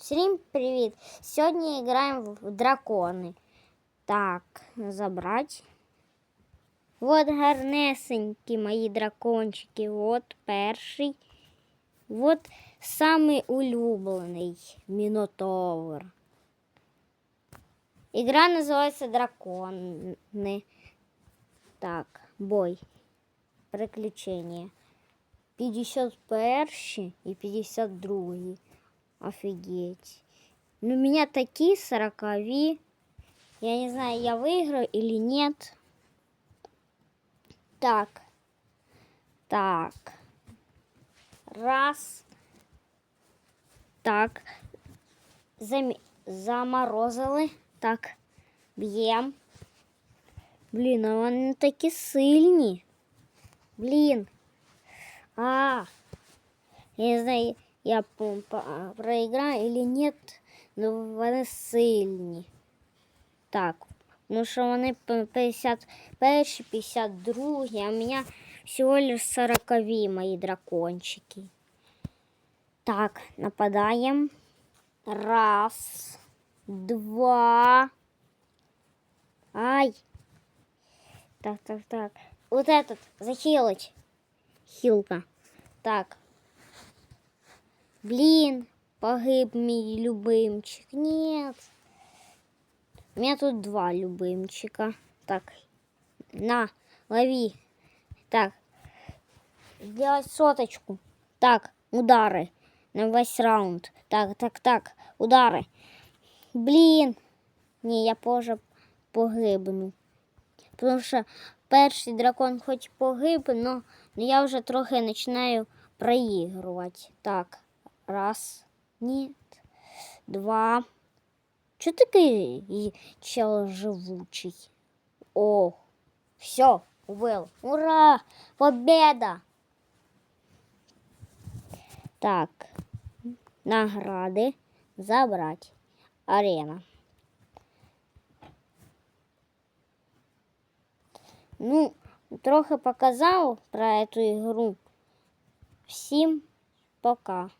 Всім привіт! Сьогодні граємо в дракони. Так, забрать. Вот гарнесенькі мої дракончики. Вот перший. Вот самий улюблений Мінотавр. Ігра називається Дракони. Так, бой. Приключення. 51 и 52. Офигеть. Ну, у меня такие 40 Я не знаю, я выиграю или нет. Так. Так. Раз. Так. Зам... Заморозили. Так. Б'єм. Блін, а вони такі сильні. Блін. А, я не знаю, я по- проиграю или нет, но вони сильні. Так, ну що вони п- 51, 52, а у меня всего лишь 40 мои дракончики. Так, нападаем. Раз, два. Ай. Так, так, так. Вот этот захилить. Хілка. Так. Блін, погиб мій любимчик. Нет. У меня тут два любимчика. Так. На, лови. Так. Сделать соточку. Так, удары. На весь раунд. Так, так, так. Удары. Блін. Ні, я позже погибну. Тому що перший дракон хоч погиб, но я вже трохи починаю проігрувати. Так, раз, ні, два. Чого такий чел живучий? О, все, убил. Ура! Победа! Так, награди забрать. Арена. Ну, трохи показав про эту ігру. Всім пока.